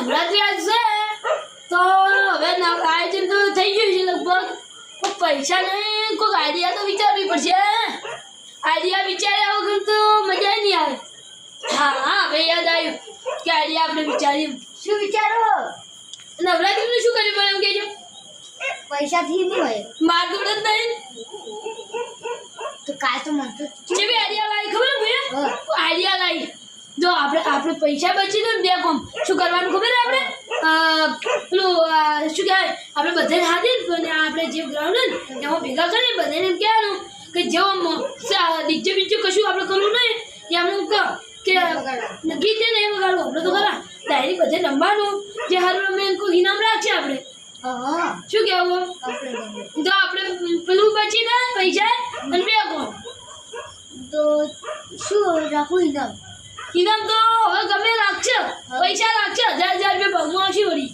નવરાત્રી આજ છે તો હવે આયોજન તો થઈ ગયું છે લગભગ પૈસા નહીં કોઈક આઈડિયા તો વિચારવી પડશે આઈડિયા વિચાર્યા વગર તો મજા નહીં આવે હા હા હવે યાદ આવ્યું કે આઈડિયા આપણે વિચાર્યું શું વિચારો નવરાત્રીનું શું કર્યું પણ એમ કહેજો પૈસાથી નહીં હોય માર દોડ જ નહીં તો કાલ તો મન તો જેવી આઈડિયા લાવી ખબર ભૈયા હા. આઈડિયા લાવી જો આપણે આપણે પૈસા બચી તો ને બે કોમ. શું કરવાનું ખબર આપણે? પેલું શું કહેવાય? આપણે બધાને હાજર આપણે જે ગ્રાઉન્ડ ને એમાં ભેગા કરીને બધાને એમ કહેવાનું કે જો ડીજે બીજે કશું આપણે કરવું નહીં. એ આપણે કહો કે ગીત ને એ વગાડવું આપણે તો ખરા. ડાયરી બધે રમવાનું જે હારું રમે એમ કોઈ ઇનામ રાખશે આપણે. શું કહેવું? તો આપણે પેલું બચી ના પૈસા અને બે કોમ. તો શું રાખું ઇનામ? ઇનામ તો હવે ગમે રાખશે પૈસા રાખશે હજાર હજાર રૂપિયા ભાગમાં આવશે વળી.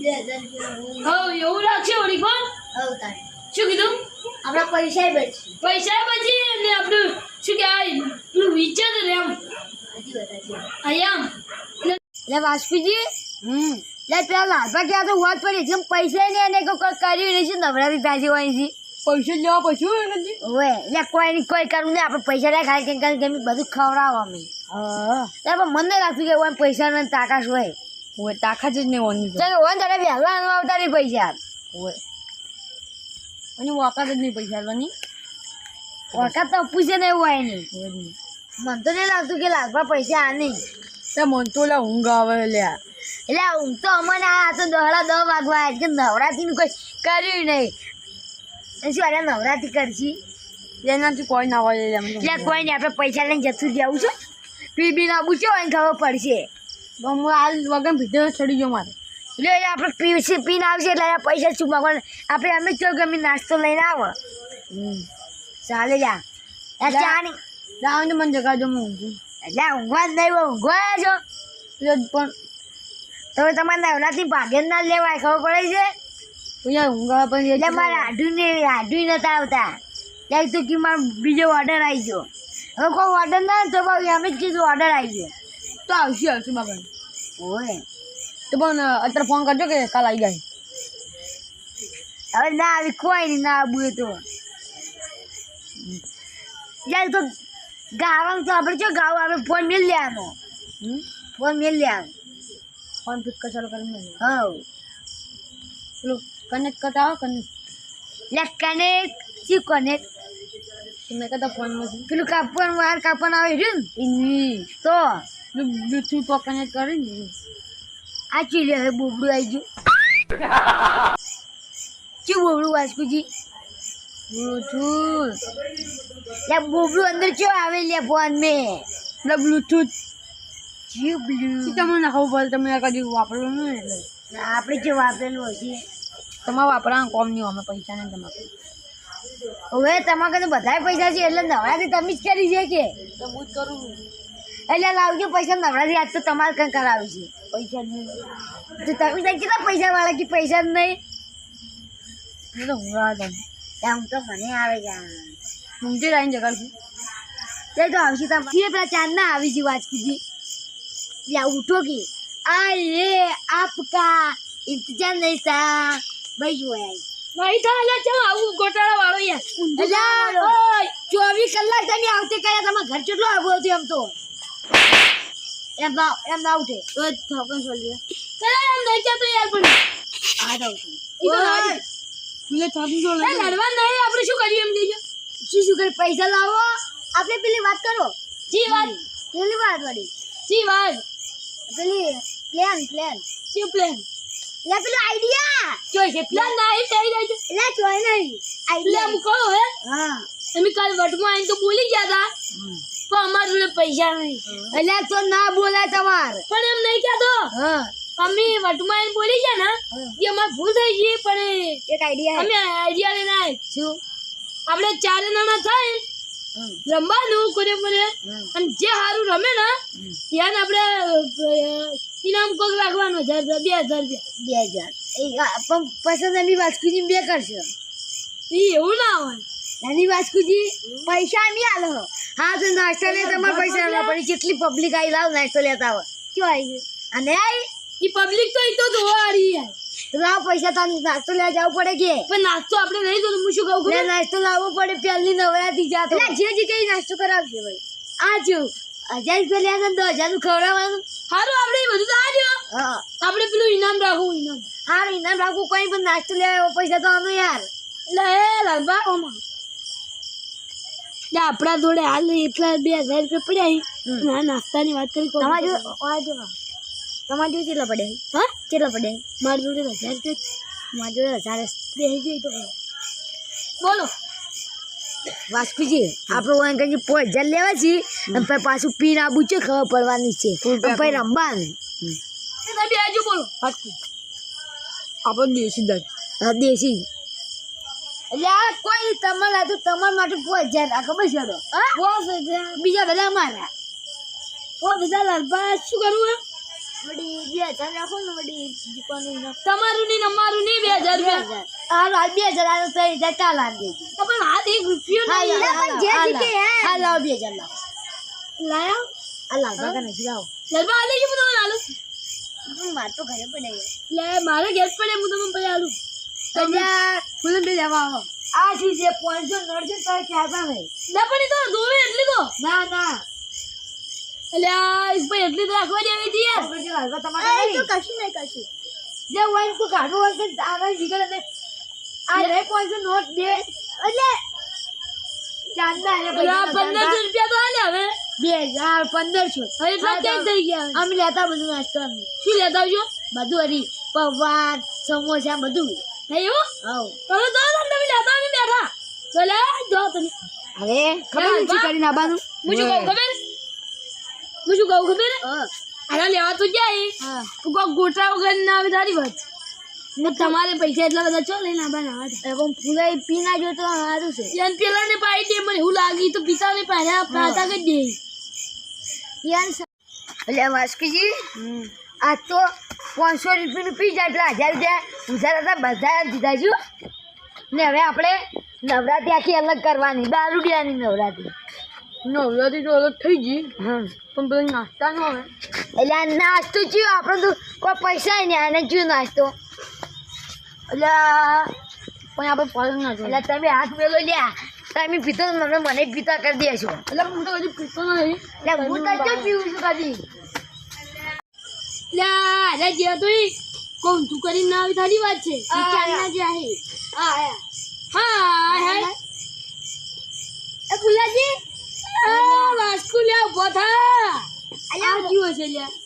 બે હજાર રૂપિયા હવે એવું રાખશે વળી કોણ? હવે તારે શું કીધું? આપણા પૈસા બચી પૈસા બચી ને આપણું શું કહેવાય? પેલું વિચાર ને એમ. હજી વધારે અહીંયા લે વાસ્પીજી હમ. લે પેલા લાલભા ક્યાં તો વાત પડી. જેમ પૈસા નહીં એને કોઈ કર્યું નહીં. છે નવરાત્રી તાજી હોય છે? પૈસા લેવા પછી ઓવે એટલે કોઈ નહીં કોઈ કરવું નહીં. આપણે પૈસા લે ખાલી કેમ કે બધું ખવડાવો અમે. હા. પણ મને લાગતું કે ઓય પૈસા ને તાકાશ હોય. ઓય તાકાત જ નહીં હોવાની ચાલો હોય ને તારે વહેલા ન આવતા નહીં પૈસા. ઓય અને વાકાત જ નહીં પૈસા લેવાની. વાકાત તો પૂછે ને એવું હોય નહીં. મને તો નહીં લાગતું કે લાગવા પૈસા આ નહીં. તે મને તો લે ઊંઘ આવે લ્યા એટલે ઊંઘ તો અમને આ તો દહડા દહ વાગવા. કે નવરાત્રીનું કોઈ કર્યું નહીં. શું અરે નવરાત્રી કરશી? એનાથી કોઈ ના હોય એટલે કોઈ નહીં આપણે પૈસા લઈને જતું જવું છે? પી બી ના પૂછો હોય ખબર પડશે. હું હાલ વગર ભીધો ચડી ગયો મારે. એટલે આપણે પી પીને આવશે એટલે પૈસા શું માગવાના? આપણે અમે જ ગમે નાસ્તો લઈને આવો. ચાલે જા. ચાની. ને મને જગાડજો હું ઊંઘું. એટલે ઊંઘવા જ નહીં ઊંઘવા છો. પણ તમે તમારે નવરાત્રી ભાગ્ય ના લેવાય ખબર પડે છે? યાર ઊંઘ આવે એટલે મારે આઢું નતા આવતા. ત્યાં તો કે મારો બીજો ઓર્ડર આવી ગયો હવે કોઈ ઓર્ડર ના તો ભાઈ અમે જ કીધું ઓર્ડર આવી ગયો તો આવશે આવશે બાબા ઓય. તો પણ અત્યારે ફોન કરજો કે કાલ આવી જાય. હવે ના આવી કોઈ નહીં ના આવું તો. જાય તો ગાવાનું તો આપણે જો ગાવું આપણે ફોન મેળ લેવાનો. હમ? ફોન મેળ લેવાનો. ફોન પિક ચાલુ કરીને હા પેલું કનેક્ટ કરતા આવો કનેક્ટ લે કનેક્ટ શું કનેક્ટ મેં કહેતા ફોનમાં પેલું કાપવાનું વાર કાપવાનું આવે રહ્યું ને? ઇન્વી તો બ્લૂટૂથ પર કનેક્ટ કરીને આ ચીડે હવે બોબડું આવી ગયું. શું બોબડું વાસ્કુજી બ્લૂટૂથ લે બોબડું અંદર ચો આવે લે ફોન મેં? લે બ્લૂટૂથ જી બ્લૂ તમને ખબર તમે કદી વાપરવું એટલે? આપણે જે વાપરેલું હશે તમારે વાપરવાનું કોમ નહીં અમે પૈસા નહીં તમારે. હવે તમારે કને બધા પૈસા છે એટલે નવરાત્રી તમે જ કરી છે કે? તો હું જ કરું. એટલે લાવજો પૈસા નવરાત્રી આજ તો તમારે કંઈ કરાવ્યું છે. પૈસા નહીં. તો તમે કેટલા પૈસા વાળા કે પૈસા જ નહીં? હું તો હું આવે આમ તો મને આવે છે હું ઊંઘી આવીને જગાડશું તે તો આવશે તમે પેલા ચાંદ ના આવી છે વાજકુજી યા ઉઠો કે. આ રે આપકા ઇંતજાર નહીં થા. ભાઈ નહીં થાય એટલે ચાલ આવું ગોટાળા વાળો યાર. ઓય ચોવીસ કલાક તમે આવતે કયા તમારે ઘર કેટલો આવ્યો હતો એમ તો. એમ ના એમ ના ઉઠે. તો થોકન ચાલ્યું ચાલ એમ નહીં કહેતો યાર પણ. આ તો તો. તું થોકન લડવા નહીં આપણે શું કરીએ એમ કહેજો શું શું કરી? પૈસા લાવો. આપણે પેલી વાત કરો. જી વાત. પેલી વાત વાળી. જી વાત. પેલી પ્લાન પ્લાન શું પ્લાન લે પેલું આઈડિયા. જોઈ છે પ્લાન નહીં થઈ જાય છે લે ચોય નહીં. આઈડિયા. એમ કહો હે. હા અમે કાલ વટમાં આવીને તો બોલી ગયા હતા. પણ અમારા જોડે પૈસા નહીં. એટલે તો ના બોલાય તમાર. પણ એમ નહીં કહેતો. હા. અમે વટમાં આવીને બોલી ગયા ને. એ અમારે ભૂલ થઈ ગઈ પણ એક આઈડિયા અમે આઈડિયા લઈને આવ્યા શું? આપણે ચારે નાના થાય રમવાનું કોને કોને અને જે સારું રમે ને. ત્યાં આપણે ઇનામ કોક રાખવાનું હજાર રૂપિયા બે હજાર રૂપિયા બે હજાર. પણ પૈસા એની વાસ્કુજી બે કરશે. એ એવું ના હોય. નાની વાસ્કુજી પૈસા એમ આલો હા. તો નાસ્તા લે તમારે પૈસા આલવા પડે. કેટલી પબ્લિક આવી લાવ નાસ્તો લેતા હોય. શું આવી અને ઈ પબ્લિક તો એ તો જોવા આરી યાર લાવ પૈસા તાર નાસ્તો લેવા જવું પડે કે? પણ નાસ્તો આપણે નહીં તો હું શું કહું નાસ્તો લાવવો પડે પહેલી નવરાત્રી જાતો જે જે કઈ નાસ્તો કરાવશે ભાઈ. આ જો હજાર રૂપિયા લે તો હજારનું ખવડાવવાનું સારું આપણે બધું તો આ રહ્યો આપણે પેલું ઇનામ રાખવું ઇનામ. હા ઇનામ રાખવું કઈ પણ નાસ્તો લે પૈસા તો આનો યાર. લે લાલબા ઓમાં આપણા જોડે હાલ એટલા બે હજાર રૂપિયા પડ્યા ના નાસ્તાની વાત કરી તમારે જો. તમારે જો કેટલા પડ્યા હા? કેટલા પડ્યા મારી જોડે હજાર રૂપિયા મારી જોડે હજાર થઈ જઈ તો બોલો. વાસ્કુજી આપણે કરી પાંચ હજાર લેવા છે અને પછી પાછું પીન આબુ છે ખબર પડવાની છે. પછી રમવાનું. એ તમે આજુ બોલો. આપણે દેશી દસ દેશી. એટલે કોઈ તમારા તો તમારા માટે પાંચ હજાર રાખો બસ હેડો? હજાર બીજા બધા અમારા બોસ હજાર લાલબા શું કરવું વડી બે હજાર રાખો ને વડી તમારું નહીં અમારું નહીં બે હજાર બે રૂપિયા હજાર. હાલો હાલ બે હજાર હજાર કાલ તો પણ હાથ એક રૂપિયો હા નહીં લાવો, યાર. હાલ લાવો. લાવ લાવો બે હજાર લાવો લાયા હાલ લાવો કાકા નથી લાવો લાલબા આલે હું તમને માર તો ઘરે પડે લે મારે ગેસ પણ હું તમને પછી આલું. તમે બે જવા આવો. આ શું છે પાંચસો નડશે તો ક્યાં ભાઈ ના પણ એ તો જોવે એટલી તો. ના ના. એટલે આ ઈ એટલી તો રાખવા દેવી હતી યાર. તમારે કશું નહીં કશું. જે હોય તું કાઢું હોય કે આગળ નીકળે ને આ રે નોટ બે. એટલે પંદરસો રૂપિયા તો હવે. બે હજાર પંદરસો. હવે થઈ ગયા? અમે લેતા બધું નાસ્તો અમે. શું લેતા આવજો? બધું હરી પૌવા સમોસા બધું. થયું હવ. તમે તો તમે લેતા અમે બેઠા. જો તમે. હવે ખબર નથી હું શું કહું ખબર? હું શું કહું ખબર? આના લેવા તો જાય. તું કોઈ ગોટા વગર ના આવે તારી વાત. તમારે પૈસા એટલા બધા ચો લઈને આવા પણ ફૂલાઈ પી ના જો તો સારું છે. યાર પેલા ને પાડી દે મને એવું લાગી તો પિતા ને પાડ્યા પાતા કરી દે. યાર એટલે વાસ્કીજી આ તો પાંચસો રૂપિયાનું પી જાય એટલે હજાર રૂપિયા ઉધાર હતા બધા દીધા છું ને હવે આપણે નવરાત્રી આખી અલગ કરવાની દારૂડિયાની નવરાત્રી. નવરાત્રી તો અલગ થઈ ગઈ હમ. પણ બધા નાસ્તા ન હોય. એટલે નાસ્તો ચિયો આપણે તો કોઈ પૈસા નહીં આને ચિયો નાસ્તો. એટલે આ- પણ આપણે ફરક ના એટલે તમે હાથ મેલો લ્યા. તમે પીતો મને મને પીતા કરી દેશો એટલે હું તો હજી પીતો નહીં એટલે હું તો કેમ પીવું છું કદી? એટલે અરે જે તો કોણ તું કરીને ના આવી તારી વાત છે. જે. હા. હા? હા એ ફુલાજી આ વાસ્કુ લે ઊભો થા. અલ્યા લ્યા.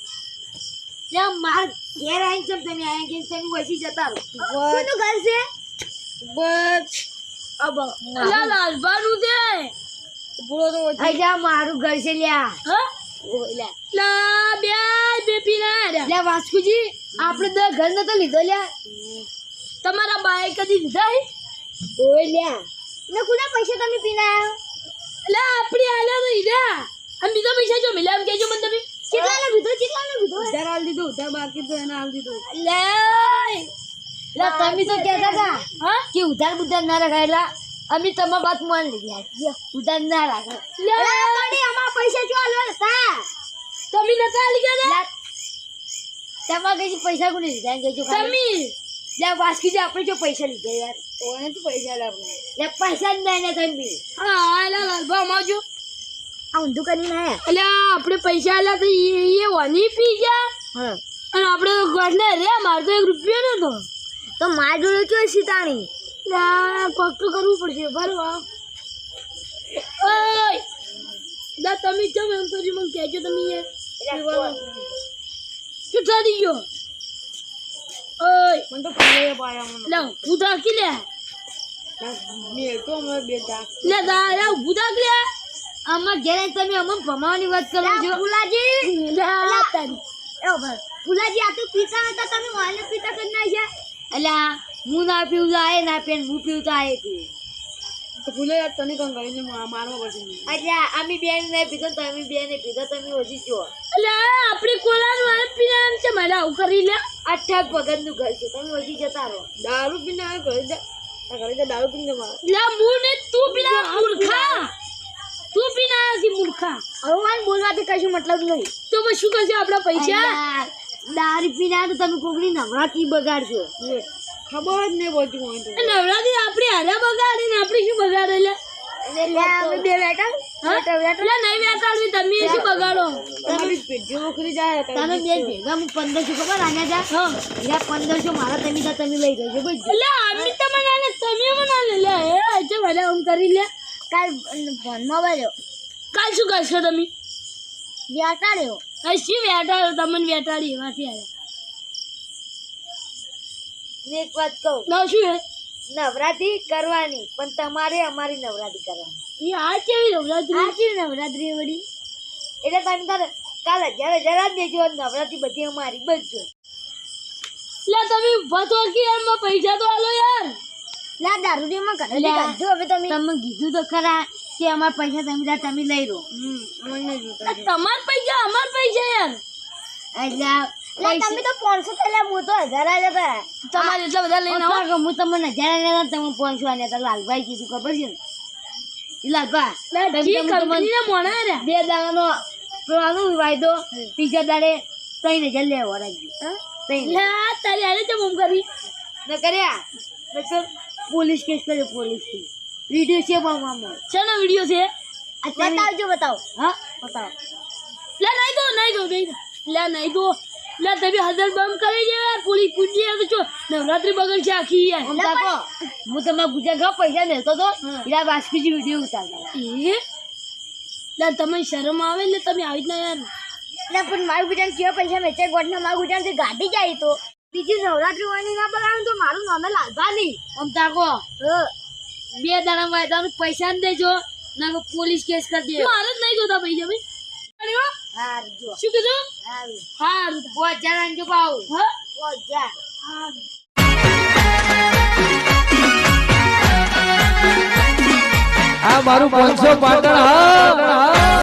લ્યા માર ઘેર આવીને ચમ તમે આયા કે તમે વસી જતા રહો? કોનું ઘર છે? બસ. અબ અલા લાલબાનું છે પૂરો તો અલ્યા મારું ઘર છે લ્યા હા? ઓ લ્યા લા બે બે પીના રહ્યા. લ્યા વાસ્કુજી આપણે તો ઘર નતો લીધો લ્યા તમારા બાએ કદી લીધા હે? ઓ લ્યા ને કુના પૈસા તમે પીના આવ્યો લે આપણી આલ્યા તો ઈડા આમ બીજા પૈસા જો મિલા એમ કેજો મને તમે. કેટલાનો લીધો કેટલાનો લીધો ઉધાર આલ દીધો ઉધાર બાકી તો એને આલ દીધો. લે લે તમે તો કહેતા હતા હા? કે ઉધાર બુધાર ના રખાયેલા અમે તમાર વાત માન લીધી લ્યા ઉધાર ના રાખે લે અમારા પૈસા જો આલવા હતા? તમે નતા આલી ગયા તમાર કઈ પૈસા કોને લીધા? એમ કહેજો તમે? લે વાસકી જે આપણે જો પૈસા લીધા યાર. ઓને તો પૈસા લાવ લે પૈસા જ નહીં ને તમે. હા એલા લાલબા માજો આ ઊંધું એટલે આપણે પૈસા આલ્યા તો એ એ વાની પી ગયા. હા. અને આપણે તો ઘરને રે માર તો એક રૂપિયો નતો તો માર જોડે કયો સીતાણી લે કોક કરવું પડશે. ભરવા ઓય! દા તમે ચમ એમ તો મને કહેજો તમે યાર શું થઈ ગયો ઓય! મને તો ફોને પાયા મને. લે તો અમે દા લે. આમાં ઘેર તમે અમને ભમાવાની વાત કરો છો. ફુલાજી ફુલાજી આ તો પીતા હતા તમે માને પીતા કરી નાખ્યા. અલ્યા હું ના પીવું તો આય ના પીને હું પીવું તો આય પીવું તો ભૂલે તને કંઈ કરીને મારવા પડશે એટલે અમે બેન નહીં પીધો તમે બેન પીધો તમે ઓછી જો લે આપણી કોલાનું આ પીને છે મારે આવું કરી લે. અઠાર પગતનું ઘર છે તમે ઓછી જતા રહો. દારૂ પીને આવે ઘરે જા ઘરે જા દારૂ પીને મારે લે હું ને તું પીલા મૂર્ખા. હવે મારે બોલવાથી કશું મતલબ નહીં. તો પછી શું કરશે આપણા પૈસા? દારૂ પીને તો તમે કોકની નવરાત્રી બગાડશો. ખબર જ નહીં પડતી હોય નવરાત્રી આપણી હારે બગાડે ને આપણે શું બગાડે એટલે બે તમે શું બગાડો? તમે બે ભેગા હું પંદરસો ખબર? આને જા. હા. પંદરસો મારા તમે તા તમે લઈ જજો એટલે અમે તો મને તમે મને લે એ છે ભલે આમ કરી લે. કાલ ફોનમાં બજો કાલ શું કરશો તમે? વેટાડ્યો કઈ શું વેટાડ્યો તમને વેટાડી એમાંથી આવ્યા એક વાત કહું. ના શું હે? નવરાત્રી કરવાની પણ તમારે અમારી નવરાત્રી કરવાની. એ આ કેવી નવરાત્રી? આ કેવી નવરાત્રી વળી? એટલે તમે તારે કાલ હજાર હજાર જ દેજો નવરાત્રી બધી અમારી બચજો લે તમે ભતો કે એમાં પૈસા તો આલો યાર. લા દારૂડીમાં કરે કાઢજો હવે તમે તમે કીધું તો ખરા. કે અમાર પૈસા તમે જા તમે લઈ લો. તમાર પૈસા અમાર પૈસા યાર એટલે તમે તો પાંચસો પેલા હું તો હજાર આલ્યા હતા તમારે એટલા બધા લઈને આવો. હું તમને હજાર આલ્યા હતા તમે પાંચસો આલ્યા હતા લાલભાઈ કીધું ખબર છે? ને લાલભા બે દાડાનો પેલાનો વાયદો ત્રીજા દાડે ત્રણ હજાર લેવા તારી આલે છે કરી? ન કર્યા? પોલીસ કેસ કર્યો પોલીસ કેસ. વીડિયો છે મામા. શેનો વિડિયો છે? બતાવજો બતાવો. હા? બતાવો. લે નહીં દો નહીં દો નહીં લે નહીં દો. લે તમે હજાર બંધ કરી દે યાર. પોલીસ પૂછી યાર તો જો નવરાત્રી બગડ છે આખી યાર. હું તમારા ગુજરાત ઘા પૈસા લેતો તો એટલે વાસ્કીજી વીડિયો ઉતારતા એ? લે તમે શરમ આવે એટલે તમે આવી જ ના યાર. ના પણ મારું ગુજરાત કેવા પૈસા મેચે ગોઠના મારું ગુજરાત ગાડી જાય તો. બીજી નવરાત્રી હોય ને ના બગાડું તો મારું નામે લાલભા નહીં. આમ તાકો બે દાડા વાયદાનું પૈસા ને દેજો ના પોલીસ કેસ કરી દેજો મારે જ નહીં જોતા પૈસા ભાઈ. અરે જો. શું કીધું? હાર. આંજો પાવ હા? પાંચ હજાર. હાર. આ મારું પાંચસો પાટણ હા.